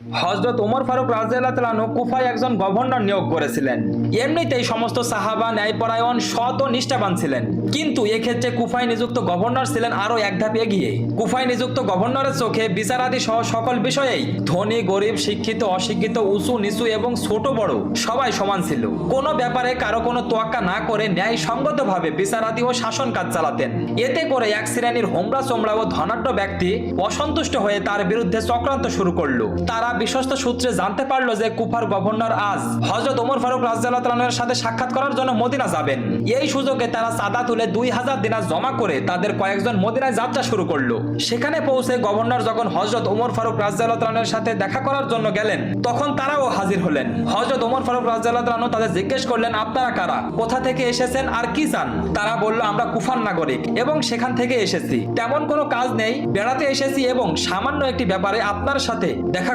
হজরত ওমর ফারুক রাজিয়াল্লাহ তালানু কুফায় একজন গভর্নর নিয়োগ করেছিলেন। এমনিতেই সমস্ত সাহাবা, ন্যায়পরায়ণ, সৎ ও নিষ্ঠাবান ছিলেন। কিন্তু এক্ষেত্রে কুফায় নিযুক্ত গভর্নর ছিলেন আরও এক ধাপ এগিয়ে। কুফায় নিযুক্ত গভর্নরের চোখে বিচারাদি সহ সকল বিষয়েই ধনী, গরিব, শিক্ষিত, অশিক্ষিত, উঁচু, নিচু এবং ছোট বড় সবাই সমান ছিল। কোনো ব্যাপারে কারও কোনো তোয়াক্কা না করে ন্যায় সঙ্গতভাবে বিচারাদি ও শাসন কাজ চালাতেন। এতে করে এক শ্রেণির হোমরা চোমরা ও ধনাঢ্য ব্যক্তি অসন্তুষ্ট হয়ে তার বিরুদ্ধে চক্রান্ত শুরু করল। তারা বিশ্বস্ত সূত্রে জানতে পারল যে কুফার গভর্নর আজ হজরত ওমর ফারুক রাজিয়াল্লাহ সাথে সাক্ষাৎ করার জন্য মদিনা যাবেন। এই সুযোগে তারা চাঁদা তুলে দুই হাজার দিনার জমা করে তাদের কয়েকজন মদিনায় যাত্রা শুরু করল। সেখানে পৌঁছে গভর্নর যখন হজরত ওমর ফারুক রাজিয়াল্লাহ সাথে দেখা করার জন্য গেলেন, তখন তারাও হাজির হলেন। হজরত ওমর ফারুক রাজিয়াল্লাহ তাদের জিজ্ঞেস করলেন, আপনারা কারা? কোথা থেকে এসেছেন? আর কি চান? তারা বলল, আমরা কুফার নাগরিক এবং সেখান থেকে এসেছি। তেমন কোনো কাজ নেই। বেড়াতে এসেছি এবং সামান্য একটি ব্যাপারে আপনার সাথে দেখা